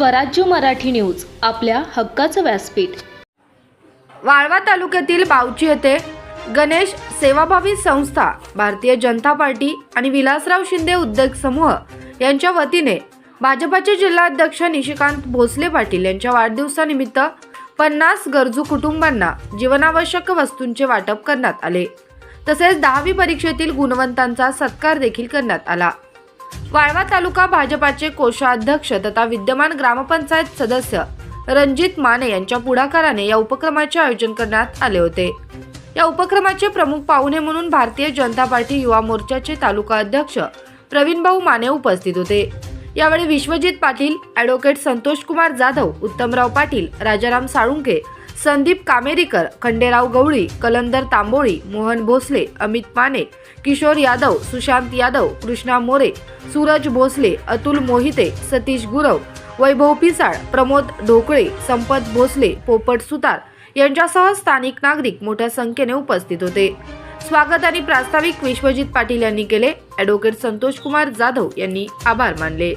स्वराज्य मराठी न्यूज आपल्या हक्काचं व्यासपीठ. वाळवा तालुक्यातील बावची येथे गणेश सेवाभावी संस्था भारतीय जनता पार्टी आणि विलासराव शिंदे उद्योग समूह यांच्या वतीने भाजपाचे जिल्हाध्यक्ष निशिकांत भोसले पाटील यांच्या वाढदिवसानिमित्त पन्नास गरजू कुटुंबांना जीवनावश्यक वस्तूंचे वाटप करण्यात आले. तसेच दहावी परीक्षेतील गुणवंतांचा सत्कार देखील करण्यात आला. वाळवा तालुका भाजपाचे कोषाध्यक्ष तथा विद्यमान ग्रामपंचायत सदस्य रणजित माने यांच्या पुढाकाराने या उपक्रमाचे आयोजन करण्यात आले होते. या उपक्रमाचे प्रमुख पाहुणे म्हणून भारतीय जनता पार्टी युवा मोर्चाचे तालुका अध्यक्ष प्रवीणभाऊ माने उपस्थित होते. यावेळी विश्वजित पाटील ॲडव्होकेट संतोष कुमार जाधव उत्तमराव पाटील राजाराम साळुंके संदीप कामेरीकर खंडेराव गवळी कलंदर तांबोळी मोहन भोसले अमित माने किशोर यादव सुशांत यादव कृष्णा मोरे सूरज भोसले अतुल मोहिते सतीश गुरव वैभव पिसाळ प्रमोद ढोकळे संपत भोसले पोपट सुतार यांच्यासह स्थानिक नागरिक मोठ्या संख्येने उपस्थित होते. स्वागत आणि प्रास्ताविक विश्वजित पाटील यांनी केले. ॲडव्होकेट संतोष कुमार जाधव यांनी आभार मानले.